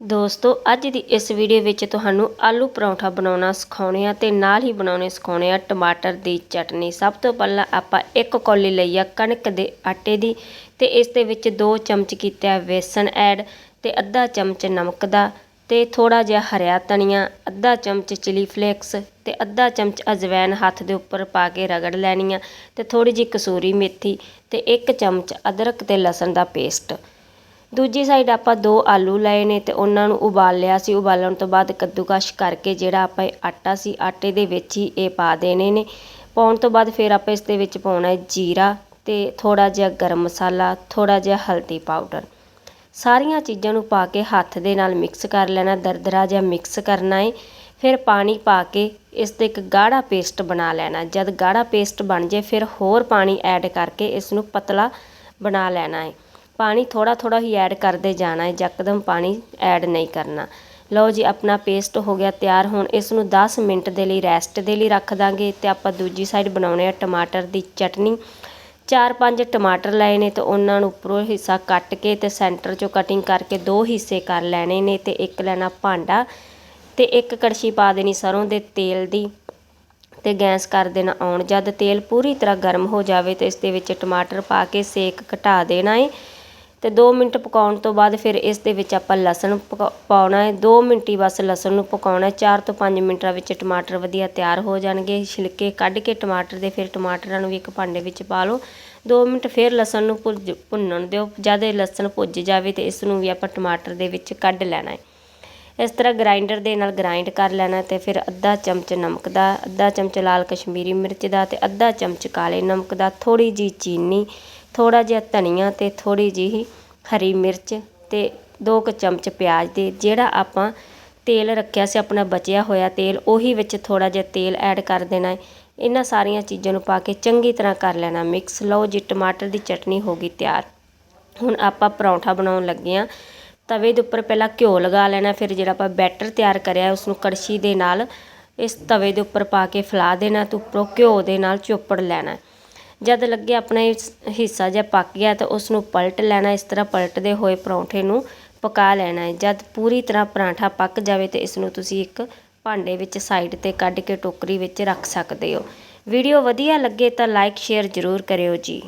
ਦੋਸਤੋ, ਅੱਜ ਦੀ ਇਸ ਵੀਡੀਓ ਵਿੱਚ ਤੁਹਾਨੂੰ ਆਲੂ ਪਰੌਂਠਾ ਬਣਾਉਣਾ ਸਿਖਾਉਣੇ ਆ ਤੇ ਨਾਲ ਹੀ ਬਣਾਉਣੇ ਸਿਖਾਉਣੇ ਆ ਟਮਾਟਰ ਦੀ ਚਟਨੀ। ਸਭ ਤੋਂ ਪਹਿਲਾਂ ਆਪਾਂ ਇੱਕ ਕੌਲੀ ਲਈ ਆ ਕਣਕ ਦੇ ਆਟੇ ਦੀ ਤੇ ਇਸ ਦੇ ਵਿੱਚ 2 ਚਮਚ ਕੀਤਾ ਵੇਸਣ ਐਡ ਤੇ ਅੱਧਾ ਚਮਚ ਨਮਕ ਦਾ ਤੇ ਥੋੜਾ ਜਿਹਾ ਹਰਿਆ ਧਨੀਆ, ਅੱਧਾ ਚਮਚ ਚਿਲੀ ਫਲੇਕਸ ਤੇ ਅੱਧਾ ਚਮਚ ਅਜਵੈਨ ਹੱਥ ਦੇ ਉੱਪਰ ਪਾ ਕੇ ਰਗੜ ਲੈਣੀ ਆ ਤੇ ਥੋੜੀ ਜਿਹੀ ਕਸੂਰੀ ਮੇਥੀ ਤੇ 1 ਚਮਚ ਅਦਰਕ ਤੇ ਲਸਣ ਦਾ ਪੇਸਟ ਦੂਜੀ ਸਾਈਡ ਆਪਾਂ ਦੋ ਆਲੂ ਲਏ ਨੇ ਤੇ ਉਹਨਾਂ ਨੂੰ ਉਬਾਲ ਲਿਆ ਸੀ। ਉਬਾਲਣ ਤੋਂ ਬਾਅਦ ਕੱਦੂਕਸ਼ ਕਰਕੇ ਜਿਹੜਾ ਆਪਾਂ ਆਟਾ ਸੀ, ਆਟੇ ਦੇ ਵਿੱਚ ਹੀ ਇਹ ਪਾ ਦੇਣੇ ਨੇ। ਪਾਉਣ ਤੋਂ ਬਾਅਦ ਫਿਰ ਆਪਾਂ ਇਸ ਦੇ ਵਿੱਚ ਪਾਉਣਾ ਹੈ ਜੀਰਾ ਤੇ ਥੋੜਾ ਜਿਹਾ ਗਰਮ ਮਸਾਲਾ ਥੋੜਾ ਜਿਹਾ ਹਲਦੀ ਪਾਊਡਰ। ਸਾਰੀਆਂ ਚੀਜ਼ਾਂ ਨੂੰ ਪਾ ਕੇ ਹੱਥ ਦੇ ਨਾਲ ਮਿਕਸ ਕਰ ਲੈਣਾ, ਦਰਦਰਾ ਜਿਹਾ ਮਿਕਸ ਕਰਨਾ ਹੈ ਫਿਰ ਪਾਣੀ ਪਾ ਕੇ ਇਸ 'ਤੇ ਇੱਕ ਗਾੜਾ ਪੇਸਟ ਬਣਾ ਲੈਣਾ। ਜਦ ਗਾੜਾ ਪੇਸਟ ਬਣ ਜੇ ਫਿਰ ਹੋਰ ਪਾਣੀ ਐਡ ਕਰਕੇ ਇਸ ਨੂੰ ਪਤਲਾ ਬਣਾ ਲੈਣਾ ਹੈ ਪਾਣੀ ਥੋੜ੍ਹਾ ਥੋੜ੍ਹਾ ਹੀ ਐਡ ਕਰਦੇ ਜਾਣਾ ਹੈ ਯਕਦਮ ਪਾਣੀ ਐਡ ਨਹੀਂ ਕਰਨਾ। ਲਓ ਜੀ, ਆਪਣਾ ਪੇਸਟ ਹੋ ਗਿਆ ਤਿਆਰ, ਹੁਣ ਇਸ ਨੂੰ 10 ਮਿੰਟ ਦੇ ਲਈ ਰੈਸਟ ਦੇ ਲਈ ਰੱਖ ਦਾਂਗੇ ਤੇ ਆਪਾਂ ਦੂਜੀ ਸਾਈਡ ਬਣਾਉਣੇ ਆ ਟਮਾਟਰ ਦੀ ਚਟਨੀ। ਚਾਰ ਪੰਜ ਟਮਾਟਰ ਲਏ ਨੇ ਤੇ ਉਹਨਾਂ ਨੂੰ ਉੱਪਰੋਂ ਹਿੱਸਾ ਕੱਟ ਕੇ ਤੇ ਸੈਂਟਰ ਚੋਂ ਕਟਿੰਗ ਕਰਕੇ ਦੋ ਹਿੱਸੇ ਕਰ ਲੈਣੇ ਨੇ ਤੇ ਇੱਕ ਲੈਣਾ ਭਾਂਡਾ ਤੇ ਇੱਕ ਕੜਛੀ ਪਾ ਦੇਣੀ ਸਰੋਂ ਦੇ ਤੇਲ ਦੀ ਤੇ ਗੈਸ ਕਰ ਦੇਣਾ ਆਉਣ। ਜਦ ਤੇਲ ਪੂਰੀ ਤਰ੍ਹਾਂ ਗਰਮ ਹੋ ਜਾਵੇ ਤੇ ਇਸ ਦੇ ਵਿੱਚ ਟਮਾਟਰ ਪਾ ਕੇ ਸੇਕ ਘਟਾ ਦੇਣਾ ਏ। ਅਤੇ ਦੋ ਮਿੰਟ ਪਕਾਉਣ ਤੋਂ ਬਾਅਦ ਫਿਰ ਇਸ ਦੇ ਵਿੱਚ ਆਪਾਂ ਲਸਣ ਪਕਾ, ਪਾਉਣਾ ਹੈ। 2 ਮਿੰਟ ਹੀ ਬਸ ਲਸਣ ਨੂੰ ਪਕਾਉਣਾ ਚਾਰ ਤੋਂ ਪੰਜ ਮਿੰਟਾਂ ਵਿੱਚ ਟਮਾਟਰ ਵਧੀਆ ਤਿਆਰ ਹੋ ਜਾਣਗੇ। ਛਿਲਕੇ ਕੱਢ ਕੇ ਟਮਾਟਰ ਦੇ ਫਿਰ ਟਮਾਟਰਾਂ ਨੂੰ ਵੀ ਇੱਕ ਭਾਂਡੇ ਵਿੱਚ ਪਾ ਲਓ। ਦੋ ਮਿੰਟ ਫਿਰ ਲਸਣ ਨੂੰ ਭੁੰਨਣ ਦਿਓ। ਜਦ ਇਹ ਲਸਣ ਭੁੱਜ ਜਾਵੇ ਤੇ ਇਸ ਨੂੰ ਵੀ ਆਪਾਂ ਟਮਾਟਰ ਦੇ ਵਿੱਚ ਕੱਢ ਲੈਣਾ ਹੈ। ਇਸ ਤਰ੍ਹਾਂ ਗ੍ਰਾਈਂਡਰ ਦੇ ਨਾਲ ਗ੍ਰਾਈਂਡ ਕਰ ਲੈਣਾ ਤੇ ਫਿਰ ਅੱਧਾ ਚਮਚ ਨਮਕ ਦਾ, ਅੱਧਾ ਚਮਚ ਲਾਲ ਕਸ਼ਮੀਰੀ ਮਿਰਚ ਦਾ ਤੇ ਅੱਧਾ ਚਮਚ ਕਾਲੇ ਨਮਕ ਦਾ ਥੋੜੀ ਜੀ ਚੀਨੀ ਥੋੜ੍ਹਾ ਜਿਹਾ ਧਨੀਆ ਅਤੇ ਥੋੜ੍ਹੀ ਜਿਹੀ ਹਰੀ ਮਿਰਚ ਅਤੇ ਦੋ ਕੁ ਚਮਚ ਪਿਆਜ਼ ਦੇ ਜਿਹੜਾ ਆਪਾਂ ਤੇਲ ਰੱਖਿਆ ਸੀ, ਆਪਣਾ ਬਚਿਆ ਹੋਇਆ ਤੇਲ, ਉਹੀ ਵਿੱਚ ਥੋੜ੍ਹਾ ਜਿਹਾ ਤੇਲ ਐਡ ਕਰ ਦੇਣਾ ਹੈ। ਇਹਨਾਂ ਸਾਰੀਆਂ ਚੀਜ਼ਾਂ ਨੂੰ ਪਾ ਕੇ ਚੰਗੀ ਤਰ੍ਹਾਂ ਕਰ ਲੈਣਾ ਮਿਕਸ। ਲਓ ਜੀ, ਟਮਾਟਰ ਦੀ ਚਟਨੀ ਹੋ ਗਈ ਤਿਆਰ। ਹੁਣ ਆਪਾਂ ਪਰੌਂਠਾ ਬਣਾਉਣ ਲੱਗੇ ਹਾਂ। ਤਵੇ ਦੇ ਉੱਪਰ ਪਹਿਲਾਂ ਘਿਓ ਲਗਾ ਲੈਣਾ, ਫਿਰ ਜਿਹੜਾ ਆਪਾਂ ਬੈਟਰ ਤਿਆਰ ਕਰਿਆ ਉਸ ਨੂੰ ਕੜਛੀ ਦੇ ਨਾਲ ਇਸ ਤਵੇ ਦੇ ਉੱਪਰ ਪਾ ਕੇ ਫੈਲਾ ਦੇਣਾ ਤੇ ਉੱਪਰੋਂ ਘਿਓ ਦੇ ਨਾਲ ਚੋਪੜ ਲੈਣਾ ਜਦ ਲੱਗੇ ਆਪਣਾ ਹਿੱਸਾ ਜਿਹਾ ਪੱਕ ਗਿਆ ਤਾਂ ਉਸ ਨੂੰ ਪਲਟ ਲੈਣਾ, ਇਸ ਤਰ੍ਹਾਂ ਪਲਟਦੇ ਹੋਏ ਪਰੌਂਠੇ ਨੂੰ ਪਕਾ ਲੈਣਾ ਹੈ। ਜਦ ਪੂਰੀ ਤਰ੍ਹਾਂ ਪਰਾਂਠਾ ਪੱਕ ਜਾਵੇ ਤੇ ਇਸ ਨੂੰ ਤੁਸੀਂ ਇੱਕ ਭਾਂਡੇ ਵਿੱਚ ਸਾਈਡ ਤੇ ਕੱਢ ਕੇ ਟੋਕਰੀ ਵਿੱਚ ਰੱਖ ਸਕਦੇ ਹੋ। ਵੀਡੀਓ ਵਧੀਆ ਲੱਗੇ ਤਾਂ ਲਾਈਕ ਸ਼ੇਅਰ ਜ਼ਰੂਰ ਕਰਿਓ ਜੀ।